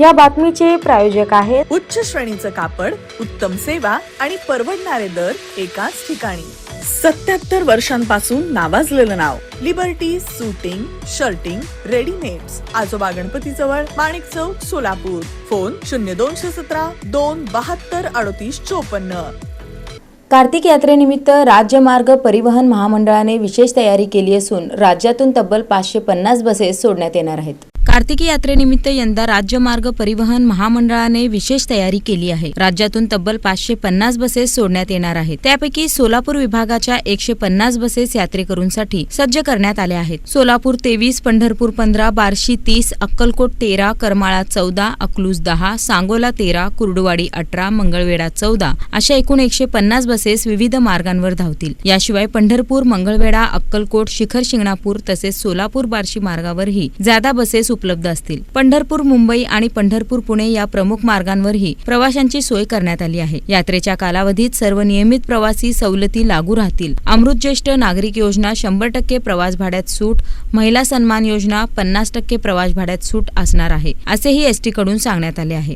या बातमीचे प्रायोजक आहेत उच्च श्रेणीचं कापड उत्तम सेवा आणि परवडणारे दर एकाच ठिकाणी. सत्याहत्तर वर्षांपासून नावाजलेलं नाव Liberty suiting shirting readymades Ajoba Ganpati जवळ माणिक चौक सोलापूर. फोन शून्य दोनशे सतरा दोन बहात्तर अडतीस चोपन्न. कार्तिक यात्रेनिमित्त राज्यमार्ग परिवहन महामंडळाने विशेष तयारी केली असून राज्यातून तब्बल पाचशे पन्नास बसेस सोडण्यात येणार आहेत. कार्तिकी यात्रेनिमित्त यंदा राज्य मार्ग परिवहन महामंडळाने विशेष तयारी केली आहे. राज्यातून तब्बल पाचशे पन्नास बसेस सोडण्यात येणार आहेत. त्यापैकी सोलापूर विभागाच्या एकशे पन्नास बसेस यात्रेकरूंसाठी सज्ज करण्यात आल्या आहेत. सोलापूर तेवीस पंढरपूर पंधरा बार्शी तीस अक्कलकोट तेरा करमाळा चौदा अकलूज दहा सांगोला तेरा कुर्डुवाडी अठरा मंगळवेढा चौदा अशा एकूण एकशे पन्नास बसेस विविध मार्गांवर धावतील. याशिवाय पंढरपूर मंगळवेढा अक्कलकोट शिखर शिंगणापूर तसेच सोलापूर बार्शी मार्गावरही जादा बसेस उपलब्ध असतील. पंढरपूर मुंबई आणि पंढरपूर पुणे या प्रमुख मार्गांवरही प्रवाशांची सोय करण्यात आली आहे. यात्रेच्या कालावधीत सर्व नियमित प्रवासी सवलती लागू राहतील. अमृत ज्येष्ठ नागरिक योजना शंभर टक्के प्रवास भाड्यात सूट महिला सन्मान योजना पन्नास टक्के प्रवास भाड्यात सूट असणार आहे असेही एसटी कडून सांगण्यात आले आहे.